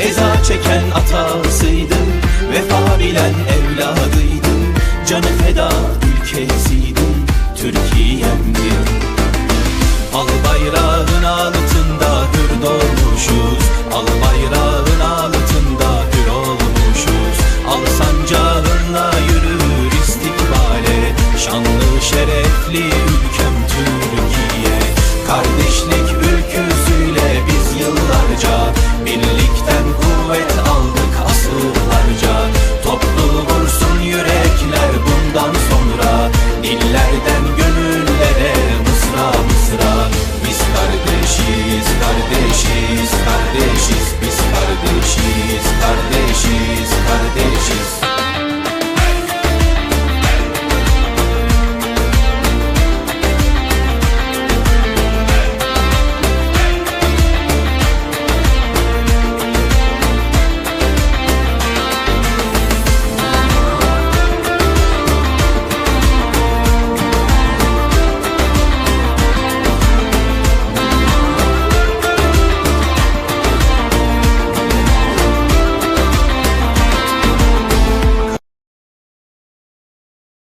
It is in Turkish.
Eza çeken atasıydım Vefa bilen evladıydım Canı feda ülkesiydim Türkiye'mdi Al bayrağın altında hür dolmuşuz Al bayrağın altında hür olmuşuz. Al sancağınla yürür istikbale Şanlı şerefli about his